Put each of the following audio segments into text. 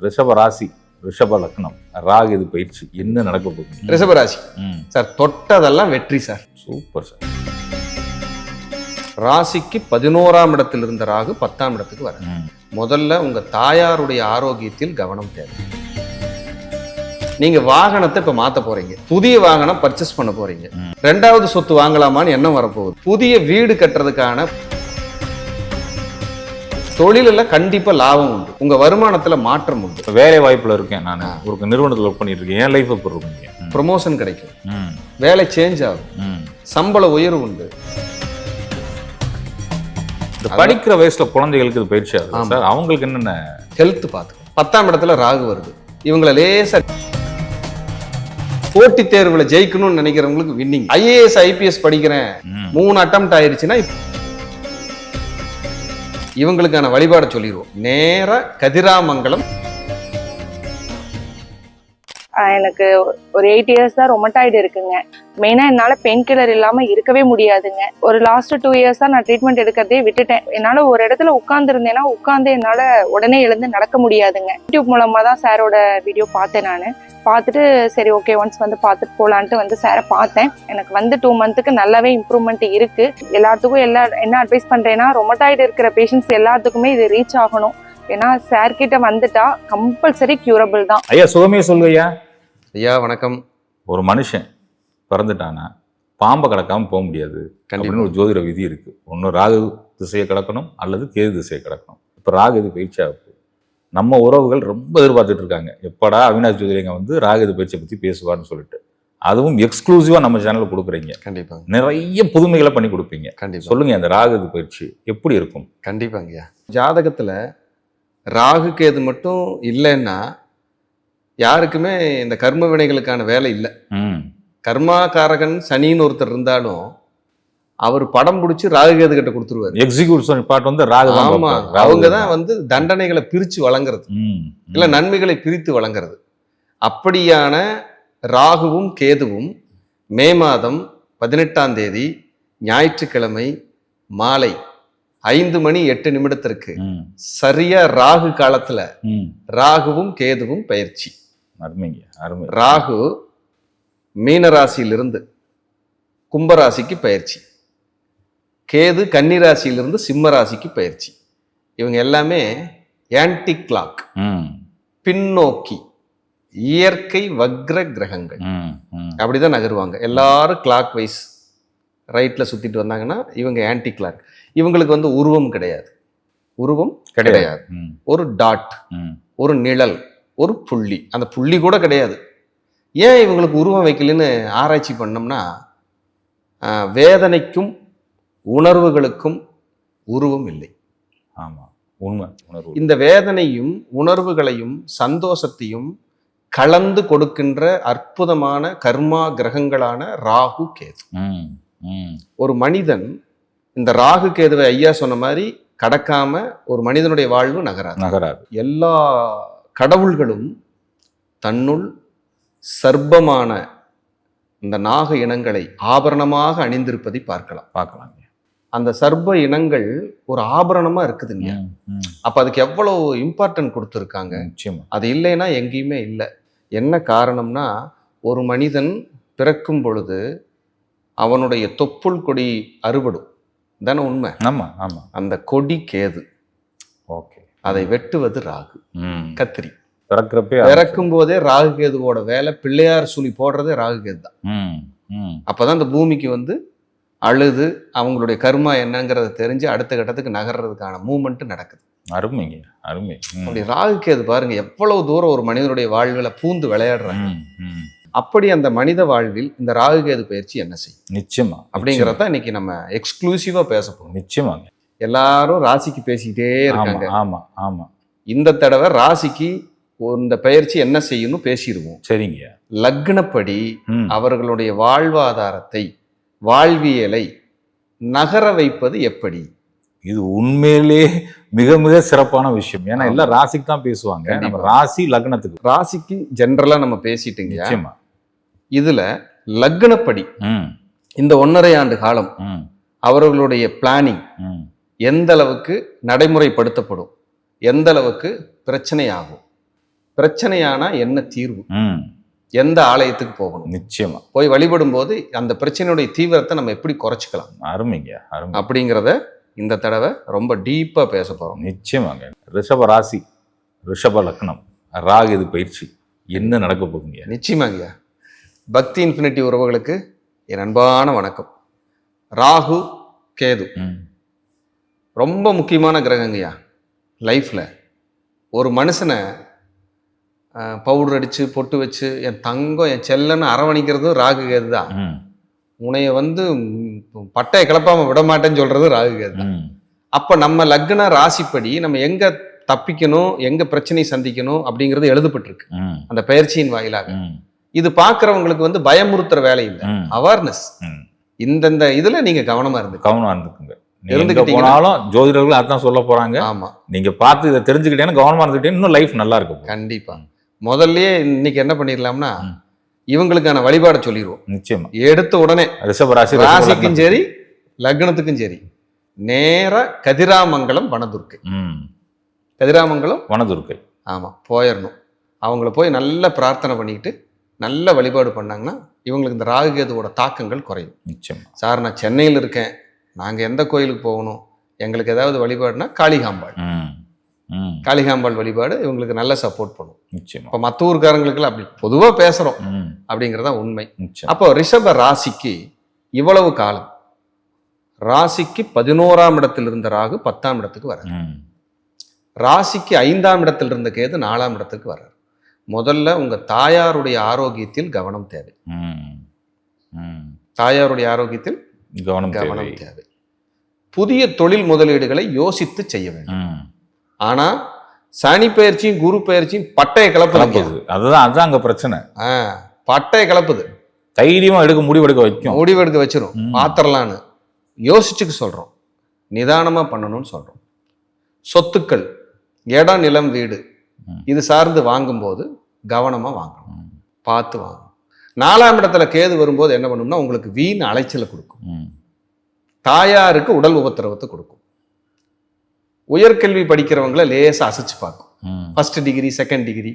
ரிஷப ராசி ரிஷப லக்னம் ராகு இது பயிற்சி என்ன நடக்க போகுது? ரிஷபராசி. ம், சார் தொட்டதெல்லாம் வெற்றி சார். Super sir. ராசிக்கு பதினோராம் இடத்தில் இருந்த ராகு பத்தாம் இடத்துக்கு வர முதல்ல உங்க தாயாருடைய ஆரோக்கியத்தில் கவனம் தேவை. நீங்க வாகனத்தை இப்ப மாத்த போறீங்க. புதிய வாகனம் பர்ச்சேஸ் பண்ண போறீங்க. ரெண்டாவது சொத்து வாங்கலாமான்னு எண்ணம் வரப்போகுது. புதிய வீடு கட்டுறதுக்கான தொழிலில் கண்டிப்பா லாபம் உண்டு. உங்க வருமானத்துல மாற்றம் உண்டு. வேலை வாய்ப்புல இருக்கேன் நான். ஒரு நிறுவனத்தில் ஒர்க் பண்ணிட்டு இருக்கேன். என் லைஃப் எப்படி இருக்கும்? ப்ரொமோஷன் கிடைக்கும். வேலை சேஞ்ச் ஆகும். சம்பள உயர்வு உண்டு. இந்த படிக்கிற வயசுல குழந்தைகளுக்கு இது பயிற்சி ஆகுது. சார் அவங்களுக்கு என்னென்ன? ஹெல்த் பார்த்துக்கணும் பத்தாம் இடத்துல ராகு வருது. இவங்களை லேசா போட்டித் தேர்வுல ஜெயிக்கணும்னு நினைக்கிறவங்களுக்கு வின்னிங் ஐஏஎஸ் ஐபிஎஸ் படிக்கிறேன். மூணு அட்டம் ஆயிருச்சுன்னா இப்ப- இவங்களுக்கான வழிபாடை சொல்லிடுவோம் நேராக கதிராமங்கலம் எனக்கு ஒரு எயிட் இயர்ஸ் தான் ரொமட்டாய்டு இருக்குங்க. மெயினாக என்னால் பெயின் கில்லர் இல்லாமல் இருக்கவே முடியாதுங்க. ஒரு லாஸ்ட் டூ இயர்ஸாக நான் ட்ரீட்மெண்ட் எடுக்கிறதே விட்டுட்டேன். என்னால் ஒரு இடத்துல உட்காந்துருந்தேன்னா உட்காந்து என்னால் உடனே எழுந்து நடக்க முடியாதுங்க. யூடியூப் மூலமாக தான் சாரோட வீடியோ பார்த்தேன் நான். பார்த்துட்டு சரி ஓகே ஒன்ஸ் வந்து பார்த்துட்டு போகலான்ட்டு வந்து சாரை பார்த்தேன். எனக்கு வந்து டூ மந்த்துக்கு நல்லாவே இம்ப்ரூவ்மெண்ட் இருக்குது எல்லாத்துக்கும் எல்லா என்ன அட்வைஸ் பண்ணுறேன்னா ரொமட்டாய்டு இருக்கிற பேஷண்ட்ஸ் எல்லாத்துக்குமே இது ரீச் ஆகணும். ஏன்னா சார்கிட்ட வந்துட்டா கம்பல்சரி கியூரபிள் தான். ஐயா சுகமே சொல்லுங்கய்யா. ஐயா வணக்கம். ஒரு மனுஷன் பிறந்துட்டானா பாம்பை கடக்காம போக முடியாது. அப்படின்னு ஒரு ஜோதிட விதி இருக்கு. ஒன்று ராகு திசையை கடக்கணும் அல்லது கேது திசையை கடக்கணும் இப்போ ராகு இது பயிற்சி ஆகுது நம்ம உறவுகள் ரொம்ப எதிர்பார்த்துட்டு இருக்காங்க. எப்படா அவினாஷ் ஜோதிலிங்க வந்து ராகு இது பயிற்சியை பற்றி பேசுவார்னு சொல்லிட்டு. அதுவும் எக்ஸ்க்ளூசிவாக நம்ம சேனலில் கொடுக்குறீங்க. கண்டிப்பாங்க நிறைய புதுமைகளை பண்ணி கொடுப்பீங்க. கண்டிப்பா. சொல்லுங்க அந்த ராகு இது பயிற்சி எப்படி இருக்கும்? கண்டிப்பாங்கய்யா. ஜாதகத்துல ராகு கேது மட்டும் இல்லைன்னா யாருக்குமே இந்த கர்ம வினைகளுக்கான வேலை இல்லை. ம். கர்மாகாரகன் சனின்னு ஒருத்தர் இருந்தாலும் அவர் படம் பிடிச்சி ராகு கேது கிட்ட கொடுத்துருவாரு. எக்ஸிக்யூட்டிவ் பார்ட் வந்து ராகு ஆமா அவங்க தான். வந்து தண்டனைகளை பிரிச்சு வழங்குறது. இல்ல நன்மைகளை பிரித்து வழங்குறது. அப்படியான ராகுவும் கேதுவும் மே மாதம் பதினெட்டாம் தேதி ஞாயிற்றுக்கிழமை மாலை ஐந்து மணி எட்டு நிமிடத்திற்கு சரியா ராகு காலத்துல. ராகுவும் கேதுவும் பயிற்சி. அருமைங்க அருமை. ராகு மீனராசியிலிருந்து கும்பராசிக்கு பயிற்சி. கேது கன்னிராசியிலிருந்து சிம்ம ராசிக்கு பயிற்சி. இவங்க எல்லாமே ஆன்டி கிளாக் பின்னோக்கி இயற்கை வக்ர கிரகங்கள். அப்படிதான் நகருவாங்க. எல்லாரும் கிளாக் வைஸ் ரைட்ல சுத்திட்டு வந்தாங்கன்னா இவங்க ஆன்டி கிளாக் இவங்களுக்கு வந்து உருவம் கிடையாது. உருவம் கிடையாது. ஒரு டாட். ஒரு நிழல் ஒரு புள்ளி. அந்த புள்ளி கூட கிடையாது. ஏன் இவங்களுக்கு உருவம் வைக்கலன்னு ஆராய்ச்சி பண்ணோம்னா வேதனைக்கும் உணர்வுகளுக்கும் உருவம் இல்லை. ஆமா. உண்மை. உணர்வு. இந்த வேதனையும் உணர்வுகளையும் சந்தோஷத்தையும் கலந்து கொடுக்கின்ற அற்புதமான கர்மா கிரகங்களான ராகு கேது. ஒரு மனிதன் இந்த ராகு கேதுவை ஐயா சொன்ன மாதிரி கடக்காம ஒரு மனிதனுடைய வாழ்வு நகராது. நகராது. எல்லா கடவுள்களும் தன்னுள் சர்ப்பமான இந்த நாக இனங்களை ஆபரணமாக அணிந்திருப்பதை பார்க்கலாம். பார்க்கலாங்க. அந்த சர்ப்ப இனங்கள் ஒரு ஆபரணமா இருக்குதுங்க. அப்ப அதுக்கு எவ்வளவு இம்பார்ட்டன்ட் கொடுத்துருக்காங்க? நிச்சயமா. அது இல்லைன்னா எங்கேயுமே இல்லை. என்ன காரணம்னா ஒரு மனிதன் பிறக்கும் பொழுது அவனுடைய தொப்புள் கொடி அறுபடும். தானே உண்மை? ஆமா ஆமா. அந்த கொடி கேது. ஓகே. அதை வெட்டுவது ராகு. கத்திரி. பிறக்கிறப்பே பிறக்கும் போதே ராகு கேதுவோட வேலை பிள்ளையார் சுழி போடுறதே ராகு கேது தான். அப்பதான் இந்த பூமிக்கு வந்து அழுது அவங்களுடைய கர்மா என்னங்கிறத தெரிஞ்சு அடுத்த கட்டத்துக்கு நகர்றதுக்கான மூமெண்ட் நடக்குது. அருமைங்க அருமை. அப்படி ராகு கேது பாருங்க எவ்வளவு தூரம் ஒரு மனிதனுடைய வாழ்வில் பூந்து விளையாடுறாங்க. அப்படி அந்த மனித வாழ்வில் இந்த ராகு கேது பயிற்சி என்ன செய்யும்? நிச்சயமா அப்படிங்கறத இன்னைக்கு நம்ம எக்ஸ்க்ளூசிவா பேச போறோம். நிச்சயமாங்க. எல்லாரும் ராசிக்கு பேசிக்கிட்டே இருக்காங்க. ஆமா ஆமா இந்த தடவை ராசிக்கு இந்த பயிற்சி என்ன செய்யணும்னு பேசிடுவோம். சரிங்க. லக்னப்படி. அவர்களுடைய வாழ்வாதாரத்தை வாழ்வியலை நகர வைப்பது எப்படி? இது உண்மையிலே மிக மிக சிறப்பான விஷயம். ஏன்னா எல்லாம் ராசிக்கு தான் பேசுவாங்க. நம்ம. ராசி லக்னத்துக்கு. ராசிக்கு ஜென்ரலா நம்ம பேசிட்டீங்க. நிச்சயமா. இதுல லக்னப்படி இந்த ஒன்றரை ஆண்டு காலம் அவர்களுடைய பிளானிங். எந்த அளவுக்கு நடைமுறைப்படுத்தப்படும்? எந்த அளவுக்கு பிரச்சனை ஆகும் பிரச்சனையானா என்ன தீர்வு? எந்த ஆலயத்துக்கு போகணும்? நிச்சயமா. போய் வழிபடும் போது அந்த பிரச்சனையுடைய தீவிரத்தை நம்ம எப்படி குறைச்சிக்கலாம்? அருமைங்க அருமை. அப்படிங்கிறத இந்த தடவை ரொம்ப டீப்பா பேச போறோம். நிச்சயமாங்க. ரிஷப ராசி ரிஷப லக்னம் ராகு இது பயிற்சி என்ன நடக்க போகுங்க? நிச்சயமாங்கய்யா பக்தி இன்ஃபினிட்டி உறவுகளுக்கு என் அன்பான வணக்கம். ராகு கேது. ரொம்ப முக்கியமான கிரகங்கய்யா லைஃப்பில் ஒரு மனுஷனை பவுடர் அடித்து பொட்டு வச்சு என் தங்கம் என் செல்லன்னு அரவணைக்கிறதும் ராகு கேது தான். உன்னைய வந்து பட்டையை கிளப்பாம விட மாட்டேன்னு சொல்றது ராகு கேது தான். அப்போ நம்ம லக்ன ராசிப்படி நம்ம எங்க தப்பிக்கணும் எங்க பிரச்சனை சந்திக்கணும் அப்படிங்கிறது எழுதப்பட்டிருக்கு. அந்த பயிற்சியின் வாயிலாக. இது பார்க்கறவங்களுக்கு வந்து பயமுறுத்துற வேலை இல்லை. அவேர்னஸ் இந்தந்த இதுல நீங்க கவனமா இருந்து கவனமா இருந்துக்குங்க. எங்க போனாலும் ஜோதிடர்கள் அதான் சொல்ல போறாங்க. ஆமா. நீங்க பார்த்து இதை தெரிஞ்சுக்கிட்டேன்னா கவனமா இருந்துக்கிட்டே இன்னும் லைஃப் நல்லா இருக்கும் கண்டிப்பா. முதல்லயே இன்னைக்கு என்ன பண்ணிடலாம்னா. இவங்களுக்கான வழிபாடை சொல்லிடுவோம் நிச்சயமா. எடுத்த உடனே ரிஷப ராசி ராசிக்கும். சரி லக்னத்துக்கும் சரி நேரா கதிராமங்கலம் வனதுர்க்கை. ம். கதிராமங்கலம் வனதுர்க்கை. ஆமா போயிடணும் அவங்கள போய் நல்ல பிரார்த்தனை பண்ணிக்கிட்டு நல்ல வழிபாடு பண்ணாங்கன்னா இவங்களுக்கு இந்த ராகுகேதுவோட தாக்கங்கள் குறையும். நிச்சயமா. சார் நான் சென்னையில் இருக்கேன். நாங்கள் எந்த கோயிலுக்கு போகணும்? எங்களுக்கு ஏதாவது வழிபாடுனா காளிகாம்பாள். காளிகாம்பாள் வழிபாடு இவங்களுக்கு நல்ல சப்போர்ட் பண்ணும். நிச்சயமா. இப்போ மற்ற ஊர்க்காரங்களுக்குலாம் அப்படி பொதுவாக பேசுகிறோம் ம். அப்படிங்கிறதா உண்மை. அப்போ ரிஷப ராசிக்கு இவ்வளவு காலம். ராசிக்கு பதினோராம் இடத்தில் இருந்த ராகு பத்தாம் இடத்துக்கு வர்றார் ராசிக்கு ஐந்தாம் இடத்தில் இருந்த கேது நாலாம் இடத்துக்கு வர்றார் முதல்ல உங்க தாயாருடைய ஆரோக்கியத்தில் கவனம் தேவை. தாயாருடைய ஆரோக்கியத்தில் கவனம் தேவை. கவனம் தேவை. புதிய தொழில் முதலீடுகளை யோசித்து செய்ய வேண்டும். ம். ஆனா சனி பயிற்சியும் குரு பயிற்சியும் பட்டைய கலப்புது அதுதான் அதுதான் அங்க பிரச்சனை. பட்டைய கிளப்புது தைரியமா எடுக்க முடிவெடுக்க வைக்கும். முடிவெடுக்க வச்சிரும். ம். பாத்திரலான்னு யோசிச்சுக்க சொல்றோம். நிதானமா பண்ணணும்னு சொல்றோம். சொத்துக்கள் இடம் நிலம் வீடு. இது சார்ந்து வாங்கும்போது கவனமா வாங்கணும். பார்த்து வாங்கணும். நாலாம் இடத்துல கேது வரும்போது என்ன பண்ணும்னா உங்களுக்கு வீண் அலைச்சலை கொடுக்கும். தாயாருக்கு உடல் உபத்திரவத்தை கொடுக்கும். உயர்கல்வி படிக்கிறவங்கள லேசா அசைச்சு பார்க்கும். ஃபர்ஸ்ட் டிகிரி செகண்ட் டிகிரி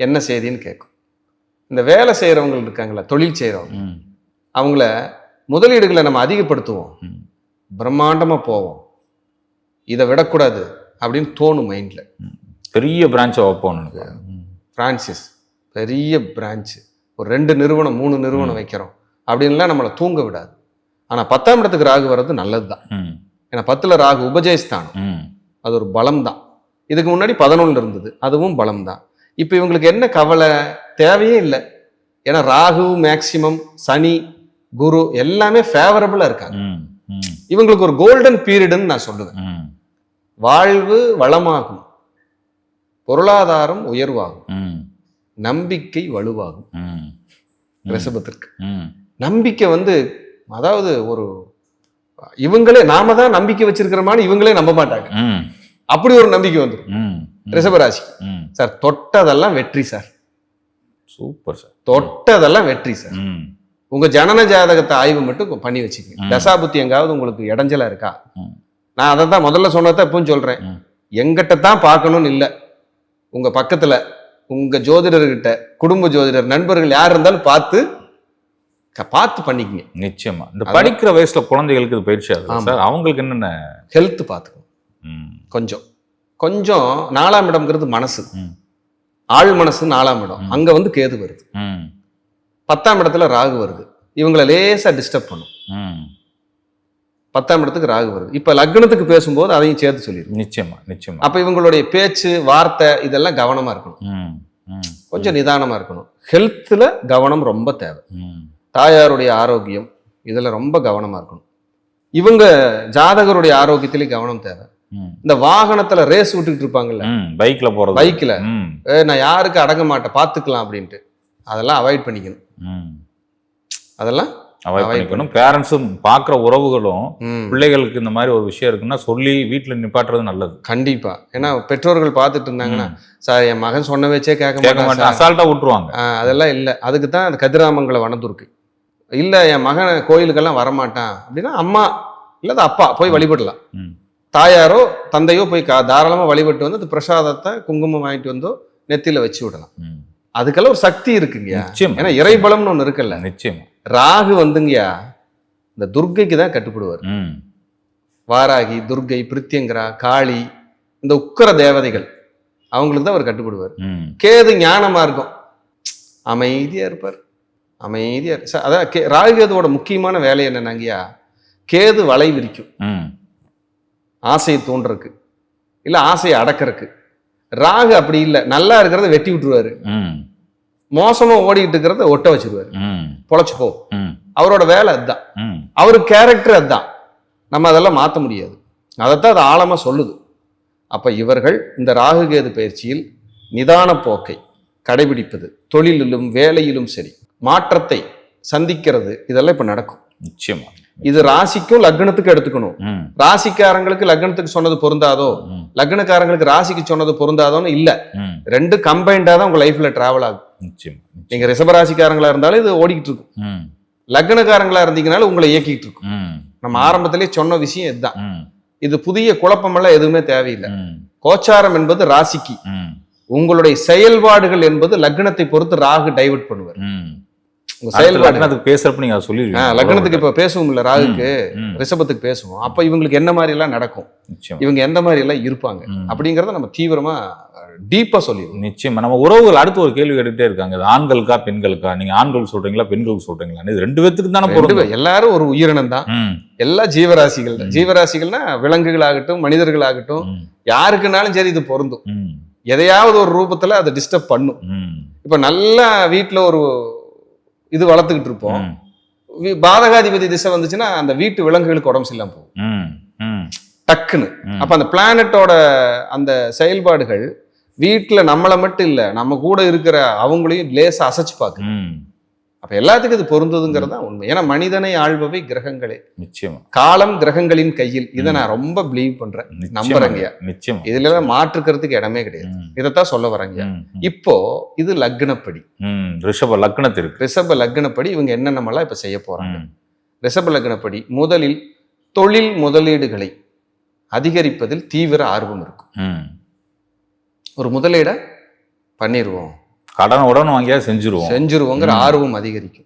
என்ன செய்தின்னு கேட்கும். இந்த வேலை செய்கிறவங்க இருக்காங்களா தொழில் செய்கிறவங்க அவங்கள முதலீடுகளை நம்ம அதிகப்படுத்துவோம். பிரம்மாண்டமாக போவோம். இதை விடக்கூடாது அப்படின்னு தோணும் மைண்டில் பெரிய பிரான்ச்சை வைப்போம் பிரான்ச்சஸ் பெரிய பிரான்ச்சு ஒரு ரெண்டு நிறுவனம் மூணு நிறுவனம் வைக்கிறோம். அப்படின்லாம் நம்மளை தூங்க விடாது. ஆனால் பத்தாம் இடத்துக்கு ராகு வர்றது நல்லது தான் ஏன்னா பத்தில் ராகு உபஜயஸ்தானம். அது ஒரு பலம் தான் இதுக்கு முன்னாடி பதினொன்று இருந்தது. அதுவும் பலம் தான் இப்போ இவங்களுக்கு என்ன கவலை? தேவையே இல்லை. ஏன்னா ராகு மேக்சிமம் சனி குரு எல்லாமே ஃபேவரபிளாக இருக்காங்க. இவங்களுக்கு ஒரு கோல்டன் பீரியடுன்னு நான் சொல்லுவேன். வாழ்வு வளமாகும். பொருளாதாரம் உயர்வாகும். ம், நம்பிக்கை வலுவாகும். ம், ரிஷபத்திற்கு ம், நம்பிக்கை வந்து அதாவது ஒரு இவங்களே நாம தான் நம்பிக்கை வச்சிருக்கிறோமான்னு இவங்களே நம்ப மாட்டாங்க. ம், அப்படி ஒரு நம்பிக்கை வந்துடும் ரிஷபராசி. சார் தொட்டதெல்லாம் வெற்றி சார். Super sir. தொட்டதெல்லாம் வெற்றி சார். ம், உங்க ஜனன ஜாதகத்தை ஆய்வு மட்டும் பண்ணி வச்சுக்கங்க. தசாபுத்தி எங்காவது உங்களுக்கு இடைஞ்சலா இருக்கா. நான் அதை தான் முதல்ல சொன்னதை இப்பவும் சொல்றேன். எங்கிட்ட தான் பார்க்கணும்னு இல்லை. உங்க பக்கத்துல உங்க ஜோதிடர்கிட்ட குடும்ப ஜோதிடர் நண்பர்கள் யார் இருந்தாலும் பார்த்து பார்த்து பண்ணிக்கங்க. நிச்சயமா. இந்த. படிக்கிற வயசுல குழந்தைகளுக்கு இது பயிற்சி ஆகுது. சார் அவங்களுக்கு என்னென்ன? ஹெல்த் பார்த்துக்கணும். கொஞ்சம். கொஞ்சம் நாலாம் இடம்ங்கிறது மனசு. ஆள் மனசு நாலாம் இடம். அங்க வந்து கேது வருது. பத்தாம் இடத்துல ராகு வருது. இவங்கள லேசா டிஸ்டர்ப் பண்ணும். பத்தாம் இடத்துக்கு ராகு வருது. இப்ப லக்னத்துக்கு பேசும்போது அதையும் சேர்த்து சொல்லிடுவோம் நிச்சயமா நிச்சயமா. அப்ப இவங்களுடைய பேச்சு வார்த்தை இதெல்லாம் கவனமா இருக்கணும். கொஞ்சம் நிதானமா இருக்கணும். ஹெல்த்ல கவனம் ரொம்ப தேவை. தாயாருடைய ஆரோக்கியம் இதுல ரொம்ப கவனமா இருக்கணும். இவங்க ஜாதகருடைய ஆரோக்கியத்திலேயும் கவனம் தேவை. இந்த வாகனத்துல ரேஸ் விட்டுக்கிட்டு இருப்பாங்கல்ல. பைக்ல போறது. பைக்ல ம், "ஏய், நான் யாருக்கு அடங்க மாட்டேன் பார்த்துக்கலாம் அப்படின்ட்டு. அதெல்லாம் அவாய்ட் பண்ணிக்கணும். அதெல்லாம் அவாய்ட் பண்ணிக்கணும். பேரண்ட்ஸும் பார்க்குற உறவுகளும் பிள்ளைகளுக்கு இந்த மாதிரி ஒரு விஷயம் இருக்குன்னா சொல்லி வீட்டுல நிப்பாட்டுறது நல்லது. கண்டிப்பா. ஏன்னா பெற்றோர்கள் பார்த்துட்டு இருந்தாங்கன்னா. சார் என் மகன் சொன்ன வச்சே கேட்க மாட்டான் மாட்டேன். சார்." அசால்ட்டா விட்டுருவாங்க. அதெல்லாம் இல்லை. அதுக்கு தான் அந்த கதிராமங்கல வனதுர்க்கு இல்லை என் மகன் கோயிலுக்கெல்லாம் வரமாட்டான் அப்படின்னா அம்மா இல்லாத அப்பா போய் வழிபடலாம். தாயாரோ தந்தையோ போய் கா தாராளமாக வழிபட்டு வந்து அந்த பிரசாதத்தை குங்குமம் வாங்கிட்டு வந்தோ நெத்தியில வச்சு விடலாம். அதுக்கெல்லாம் ஒரு சக்தி இருக்குங்கய்யா. நிச்சயம் ஏன்னா இறைபலம்னு ஒண்ணு இருக்குல்ல. நிச்சயம். ராகு வந்துங்கய்யா இந்த துர்க்கைக்கு தான் கட்டுப்படுவார். ம். வாராகி துர்க்கை பிரித்யங்கரா காளி இந்த உக்கிர தேவதைகள் அவங்களுக்கு தான் அவர் கட்டுப்படுவார். ம். கேது ஞான மார்க்கம். அமைதியா இருப்பார். அமைதியா அதான் கே ராகுகேதுவோட முக்கியமான வேலை என்னன்னாங்கய்யா கேது வலை விரிக்கும். ம். ஆசையை தூண்டுறதுக்கு. இல்ல ஆசையை அடக்கறதுக்கு. ராகு அப்படி இல்லை. நல்லா இருக்கிறத வெட்டி விட்டுருவாரு. மோசமா ஓடிக்கிட்டு இருக்கிறத ஒட்ட வச்சிருவாரு. ம். பொழைச்சு போ ம். அவரோட வேலை அதுதான். அவர் கேரக்டர் அதுதான். நம்ம அதெல்லாம் மாற்ற முடியாது. அதைத்தான் அது ஆழமா சொல்லுது. அப்ப இவர்கள் இந்த ராகுகேது பயிற்சியில் நிதான போக்கை கடைபிடிப்பது தொழிலிலும் வேலையிலும் சரி மாற்றத்தை சந்திக்கிறது இதெல்லாம் இப்ப நடக்கும். நிச்சயமா. இது ராசிக்கும் லக்னத்துக்கும் எடுத்துக்கணும். ராசிக்காரங்களுக்கு லக்னத்துக்கு சொன்னது பொருந்தாதோ? லக்னக்காரங்களுக்கு ராசிக்கு சொன்னது பொருந்தாதோன்னு இல்ல. ரெண்டு கம்பைண்டா தான் உங்க லைஃப்ல டிராவல் ஆகும் நீங்க ரிஷபராசிக்காரங்களா இருந்தாலும் இது ஓடிக்கிட்டு இருக்கும். லக்னக்காரங்களா இருந்தீங்கனாலும் உங்களை இயக்கிட்டு இருக்கும். நம்ம ஆரம்பத்திலேயே சொன்ன விஷயம் இதுதான். இது புதிய குழப்பமெல்லாம் எதுவுமே தேவையில்லை. கோச்சாரம் என்பது ராசிக்கு. உங்களுடைய செயல்பாடுகள் என்பது லக்னத்தை பொறுத்து ராகு டைவர்ட் பண்ணுவார். உங்க செயல்பாடு. லக்னத்துக்கு பேசுறப்ப நீங்க சொல்லிடுவீங்க லக்னத்துக்கு இப்ப பேசுவோம் இல்ல ராகுக்கு ரிஷபத்துக்கு பேசுவோம். அப்ப இவங்களுக்கு என்ன மாதிரி எல்லாம் நடக்கும் இவங்க எந்த மாதிரி எல்லாம் இருப்பாங்க. அப்படிங்கறத நம்ம தீவிரமா டீப்பா சொல்லிடுவோம் நிச்சயமா. நம்ம உறவுகள் அடுத்து ஒரு கேள்வி கேட்டுட்டே இருக்காங்க. இது ஆண்களுக்கா பெண்களுக்கா? நீங்க ஆண்கள் சொல்றீங்களா பெண்களுக்கு சொல்றீங்களா? இது ரெண்டு பேத்துக்கு தானே ரெண்டு பொருந்தும். பேர் எல்லாரும் ஒரு உயிரினம் தான். எல்லா ஜீவராசிகள். ஜீவராசிகள்னா விலங்குகளாகட்டும் மனிதர்களாகட்டும் ம், யாருக்குனாலும் சரி இது பொருந்தும். எதையாவது ஒரு ரூபத்துல அதை டிஸ்டர்ப் பண்ணும். இப்ப நல்லா வீட்டுல ஒரு இது வளர்த்துக்கிட்டு இருப்போம். பாதகாதிபதி திசை வந்துச்சுன்னா அந்த வீட்டு விலங்குகளுக்கு உடம்பு சரியில்லாம போகும். டக்குன்னு. அப்ப அந்த பிளானட்டோட அந்த செயல்பாடுகள் வீட்டுல நம்மளை மட்டும் இல்ல நம்ம கூட இருக்கிற அவங்களையும் லேசா அசைச்சு பார்க்குது. ம், அப்ப எல்லாத்துக்கும் இது பொருந்ததுங்கிறது தான் உண்மை. ஏன்னா மனிதனை ஆள்பவை கிரகங்களே. நிச்சயமா. காலம் கிரகங்களின் கையில். இதை நான் ரொம்ப பிலீவ் பண்றேன். நம்புறேங்கய்யா. நிச்சயமா. இதுல எல்லாம் மாற்றுக்கிறதுக்கு இடமே கிடையாது. இதைத்தான் சொல்ல வரேங்க இப்போ இது லக்னப்படி. ரிஷப லக்னத்திற்கு ரிஷப லக்னப்படி இவங்க என்னென்னமெல்லாம் இப்ப செய்ய போறாங்க? ரிஷப லக்னப்படி முதலில் தொழில் முதலீடுகளை அதிகரிப்பதில் தீவிர ஆர்வம் இருக்கும். ஒரு முதலீடை பண்ணிடுவோம் கடன் உடனே வாங்கியா செஞ்சுருவோம். செஞ்சிருவோங்கிற. ஆர்வம் அதிகரிக்கும்.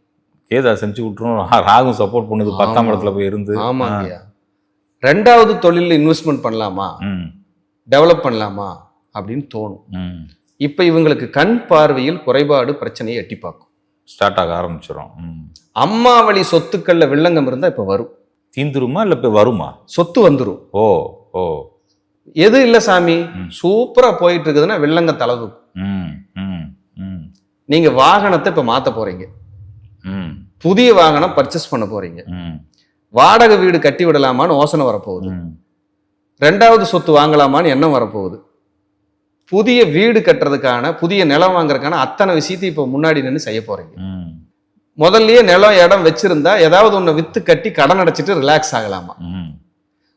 ஏதா செஞ்சு விட்டுரும் ராகும் சப்போர்ட் பண்ணுது பத்தாம். இடத்துல போய் இருந்து. ஆமாங்கய்யா ரெண்டாவது தொழிலில் இன்வெஸ்ட்மெண்ட் பண்ணலாமா? ம், டெவலப் பண்ணலாமா? அப்படின்னு தோணும். ம். இப்ப இவங்களுக்கு கண் பார்வையில் குறைபாடு பிரச்சனையை எட்டி பார்க்கும். ஸ்டார்ட் ஆக ஆரம்பிச்சிடும் ம். அம்மா வழி சொத்துக்கள்ல வில்லங்கம் இருந்தா இப்ப வரும். தீந்துருமா இல்ல இப்ப வருமா? சொத்து வந்துரும். ஓ ஓ. எது இல்ல சாமி? ம். சூப்பரா போயிட்டு இருக்குதுன்னா வில்லங்க தளவு ம், ம், ம், நீங்க வாகனத்தை இப்ப மாத்த போறீங்க. ம், புதிய வாகனம் பர்ச்சேஸ் பண்ண போறீங்க. வாடகை வீடு கட்டி விடலாமான்னு யோசனை வரப்போகுது. ரெண்டாவது சொத்து வாங்கலாமான்னு எண்ணம் வரப்போகுது. புதிய வீடு கட்டுறதுக்கான புதிய நிலம் வாங்குறதுக்கான அத்தனை விஷயத்தையும் இப்போ முன்னாடி நின்று செய்ய போறீங்க. முதல்லயே நிலம் இடம் வச்சிருந்தா ஏதாவது ஒன்று வித்து கட்டி கடன் அடைச்சிட்டு ரிலாக்ஸ் ஆகலாமா?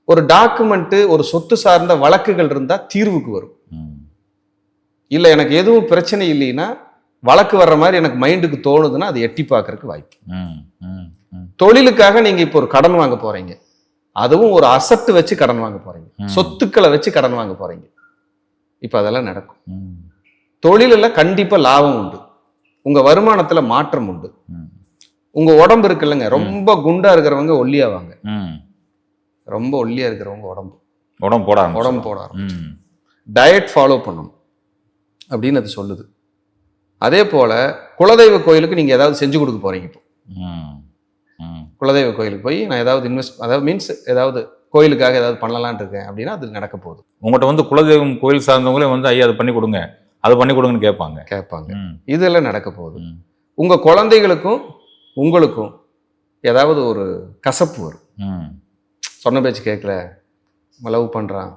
ஒரு டாக்குமெண்ட் ஒரு சொத்து சார்ந்த வழக்குகள் இருந்தா தீர்வுக்கு வரும். இல்ல எனக்கு எதுவும் பிரச்சனை இல்லைன்னா வழக்கு வர்ற மாதிரி எனக்கு மைண்டுக்கு தோணுதுன்னா அது எட்டி பார்க்கறதுக்கு வாய்ப்பு. தொழிலுக்காக நீங்க இப்போ ஒரு கடன் வாங்க போறீங்க. அதுவும் ஒரு அசட்டு வச்சு கடன் வாங்க போறீங்க. சொத்துக்களை வச்சு கடன் வாங்க போறீங்க. இப்போ அதெல்லாம் நடக்கும். தொழிலில் கண்டிப்பா லாபம் உண்டு. உங்க வருமானத்துல மாற்றம் உண்டு. ம், உங்க உடம்பு இருக்குல்லங்க ரொம்ப குண்டா இருக்கிறவங்க ஒல்லியாவாங்க ம். ரொம்ப ஒல்லியா இருக்கிறவங்க உடம்பு. உடம்பு போட. உடம்பு போட டயட் ஃபாலோ பண்ணணும். அப்படின்னு அது சொல்லுது. அதே போல குலதெய்வ கோயிலுக்கு நீங்க ஏதாவது செஞ்சு கொடுக்க போறீங்க இப்போ. குலதெய்வ கோயிலுக்கு போய் நான் ஏதாவது இன்வெஸ்ட் அதாவது மீன்ஸ் ஏதாவது கோயிலுக்காக ஏதாவது பண்ணலாம்னு இருக்கேன் அப்படின்னா அது நடக்க போகுது. உங்கள்கிட்ட வந்து குலதெய்வம் கோயில் சார்ந்தவங்களே வந்து ஐயா அதை பண்ணி கொடுங்க. அதை பண்ணி கொடுங்கன்னு கேட்பாங்க. கேட்பாங்க. இதெல்லாம் நடக்க போகுது. ம், உங்க குழந்தைகளுக்கும் உங்களுக்கும் ஏதாவது ஒரு கசப்பு வரும். சொன்ன பேச்சு கேட்கல. லவ் பண்றான்.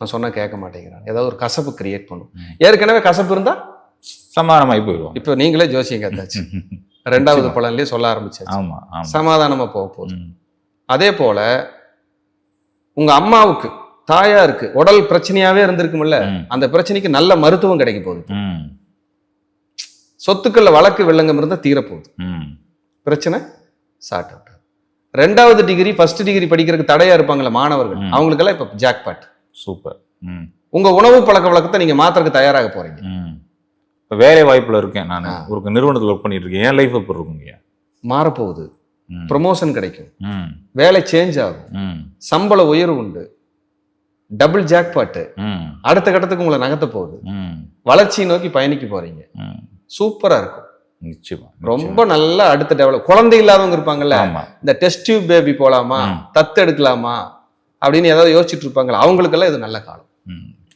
நான் சொன்னா கேட்க மாட்டேங்கிறான். ஏதாவது ஒரு கசப்பு கிரியேட் பண்ணும். ஏற்கனவே கசப்பு இருந்தா சமாதானமாகி போயிடுவோம் இப்போ நீங்களே ஜோசியம் கேட்டாச்சு. ரெண்டாவது. பலன்லயே சொல்ல ஆரம்பிச்சாச்சு. சமாதானமா போக போகுது. அதே போல உங்க அம்மாவுக்கு தாயாருக்கு உடல் பிரச்சனையாவே இருந்திருக்கும்ல அந்த பிரச்சனைக்கு நல்ல மருத்துவம் கிடைக்க போகுது. சொத்துக்கள்ல வழக்கு வில்லங்கம் இருந்தா தீரப்போகுது. பிரச்சனை சார்ட் அவுட் ரெண்டாவது டிகிரி ஃபர்ஸ்ட் டிகிரி படிக்கிறதுக்கு தடையா இருப்பாங்கல்ல மாணவர்கள். அவங்களுக்கெல்லாம் இப்ப ஜாக்பாட் சூப்பர். உங்க உணவு பழக்க வழக்கத்தை நீங்க மாத்துறதுக்கு தயாராக போறீங்க. இப்போ வேலை வாய்ப்புல இருக்கேன் நான். ஒரு நிறுவனத்தில் ஒர்க் பண்ணிட்டு இருக்கேன் என் லைஃப் எப்படி இருக்குங்க மாறப்போகுது. ப்ரொமோஷன் கிடைக்கும். வேலை சேஞ்ச் ஆகும். சம்பள உயர்வு உண்டு. டபுள் ஜாக்பாட்டு ம். அடுத்த கட்டத்துக்கு உங்களை நகர்த்த போகுது. வளர்ச்சியை நோக்கி பயணிக்க போறீங்க. சூப்பரா இருக்கும். நிச்சயமா ரொம்ப நல்லா அடுத்த டெவலப் குழந்தை இல்லாதவங்க இருப்பாங்கல்ல இந்த டெஸ்ட் டியூப் பேபி போலாமா. தத்து எடுக்கலாமா அப்படின்னு ஏதாவது யோசிச்சுட்டு இருப்பாங்களா அவங்களுக்கெல்லாம் இது நல்ல காலம்.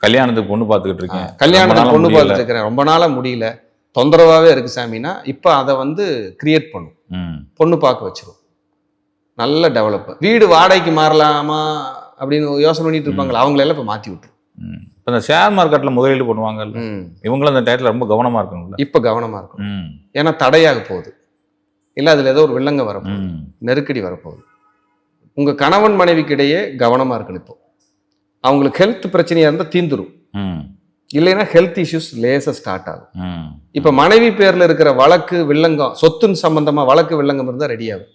கல்யாணத்துக்கு பொண்ணு பார்த்துக்கிட்டு இருக்கேன். கல்யாணத்துக்கு பொண்ணு. பார்த்துட்டு இருக்கிறேன் ரொம்ப நாளா முடியல. தொந்தரவாவே இருக்கு சாமினா இப்போ அதை வந்து கிரியேட் பண்ணும். பொண்ணு பார்க்க வச்சிரும். நல்ல டெவலப் வீடு வாடகைக்கு மாறலாமா அப்படின்னு யோசனை பண்ணிட்டு இருப்பாங்களா? அவங்களெல்லாம் இப்போ மாத்தி விட்டுரும். இப்ப இந்த ஷேர் மார்க்கெட்ல முதலீடு பண்ணுவாங்கல்ல. ம். இவங்களும் அந்த டயத்துல ரொம்ப கவனமா இருக்கணும்ல. இப்போ கவனமா இருக்கும் ஏன்னா தடையாக போகுது. இல்லை அதுல ஏதோ ஒரு வில்லங்க வரப்போகுது. நெருக்கடி வரப்போகுது. உங்க கணவன் மனைவிக்கு இடையே கவனமா இருக்கணும் இப்போ. அவங்களுக்கு ஹெல்த் பிரச்சனையா இருந்தால் தீந்துரும். ம். இல்லைன்னா ஹெல்த் இஷ்யூஸ் லேசாக ஸ்டார்ட் ஆகும். இப்போ மனைவி பேர்ல இருக்கிற வழக்கு வில்லங்கம் சொத்துன்னு சம்பந்தமா வழக்கு வில்லங்கம் இருந்தால் ரெடி ஆகும்.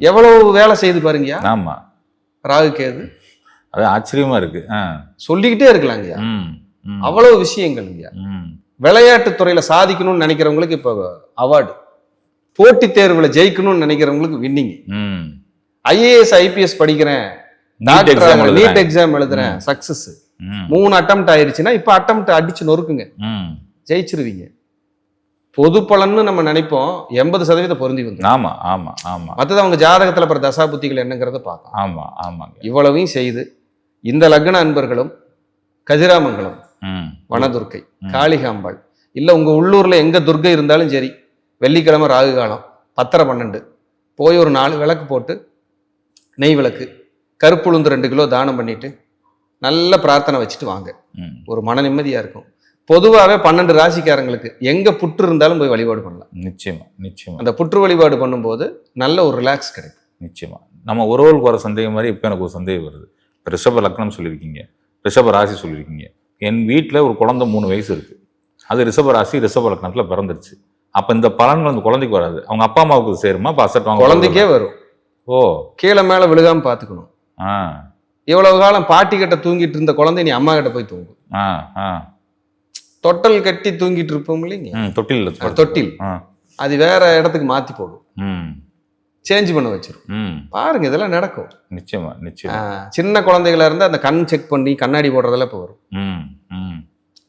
எவ்வளவு வேலை செய்து பாருங்கயா ஆமா. ராகு கேது. அது ஆச்சரியமா இருக்கு. சொல்லிக்கிட்டே இருக்கலாங்கய்யா. ம். ம். அவ்வளவு விஷயங்கள்ங்கய்யா. ம். விளையாட்டு துறையில சாதிக்கணும்னு நினைக்கிறவங்களுக்கு இப்போ அவார்டு போட்டித் தேர்வுல ஜெயிக்கணும்னு நினைக்கிறவங்களுக்கு வின்னிங் ம். ஐஏஎஸ் ஐபிஎஸ் படிக்கிறேன். நீட் எக்ஸாம் நீட் எக்ஸாம் எழுதுறேன். சக்சஸ் மூணு அட்டம் ஆயிருச்சுன்னா இப்போ அட்டம் அடிச்சு நொறுக்குங்க. ஜெயிச்சிருவீங்க. பொது பலன்னு நம்ம நினைப்போம். எண்பது சதவீதம் பொருந்தி வந்து ஆமா ஆமா ஆமா. மற்றது அவங்க ஜாதகத்துல அப்புறம் தசா புத்திகள் என்னங்கிறத பார்க்கலாம். ஆமா ஆமாங்க. இவ்வளவையும் செய்து இந்த லக்ன அன்பர்களும் கதிராமங்கலம் வனதுர்க்கை. காளிகாம்பாள் இல்ல உங்க உள்ளூர்ல எங்க துர்க்கை இருந்தாலும் சரி வெள்ளிக்கிழமை ராகு காலம் பத்தரை பன்னெண்டு போய் ஒரு நாலு விளக்கு போட்டு நெய் விளக்கு கருப்புளுந்து ரெண்டு கிலோ தானம் பண்ணிட்டு நல்ல பிரார்த்தனை வச்சுட்டு வாங்க. ஒரு மன நிம்மதியா இருக்கும். பொதுவாகவே பன்னெண்டு ராசிக்காரங்களுக்கு எங்க புற்று இருந்தாலும் போய் வழிபாடு பண்ணலாம். நிச்சயமா நிச்சயமா. அந்த புற்று வழிபாடு பண்ணும்போது நல்ல ஒரு ரிலாக்ஸ் கிடைக்கும். நிச்சயமா. நம்ம உறவுகளுக்கு வர சந்தேகம் மாதிரி இப்போ எனக்கு ஒரு சந்தேகம் வருது. ரிஷப லக்னம் சொல்லியிருக்கீங்க. ரிஷப ராசி சொல்லியிருக்கீங்க. என் வீட்டில் ஒரு குழந்தை மூணு வயசு இருக்கு. அது ரிஷப ராசி ரிஷப லக்னத்தில் பிறந்துருச்சு. அப்போ இந்த பலன்கள் அந்த குழந்தைக்கு வராது. அவங்க அப்பா அம்மாவுக்கு சேருமா? இப்போ அசட் குழந்தைக்கே வரும். ஓ. கீழே மேல விழுகாம பாத்துக்கணும். ஆ இவ்வளவு காலம் பாட்டி கிட்ட தூங்கிட்டு இருந்த குழந்தை நீ அம்மா கிட்ட போய் ஆ தொட்டல் கட்டி தூங்கிட்டு இருப்போம் இல்லைங்க? ம் தொட்டில் தொட்டில். ஆ. அது வேற இடத்துக்கு மாத்தி போடும். ம். சேஞ்ச் பண்ண வச்சிரும். ம். பாருங்க இதெல்லாம் நடக்கும். நிச்சயமா நிச்சயமா. சின்ன குழந்தைகளா இருந்தா அந்த கண் செக் பண்ணி கண்ணாடி போடுறதெல்லாம் இப்போ வரும். ம் ம்.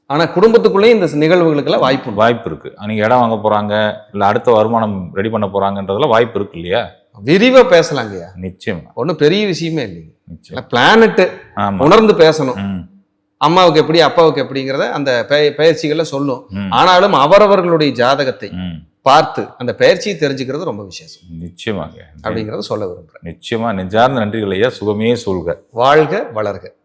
ஆனா குடும்பத்துக்குள்ளேயும் இந்த நிகழ்வுகளுக்கெல்லாம் வாய்ப்பு வாய்ப்பு இருக்கு. நீங்க இடம் வாங்க போறாங்க இல்ல அடுத்த வருமானம் ரெடி பண்ண போறாங்கன்றதுல வாய்ப்பு இருக்கு இல்லையா? விரிவா பேசலாங்கய்யா. நிச்சயமா. ஒன்றும் பெரிய விஷயமே இல்லைங்க. நிச்சயம். பிளானட் ஆமா. உணர்ந்து பேசணும். அம்மாவுக்கு எப்படி அப்பாவுக்கு எப்படிங்கிறத அந்த பெய- பயிற்சிகள்ல சொல்லும். ஆனாலும் அவரவர்களுடைய ஜாதகத்தை பார்த்து அந்த பயிற்சியை தெரிஞ்சுக்கிறது ரொம்ப விசேஷம். நிச்சயமாங்க. அப்படிங்கறத சொல்ல விரும்புறேன். நிச்சயமா. நெஞ்சார்ந்த நன்றிகள் ஐயா. சுகமே சொல்க. வாழ்க வளர்க.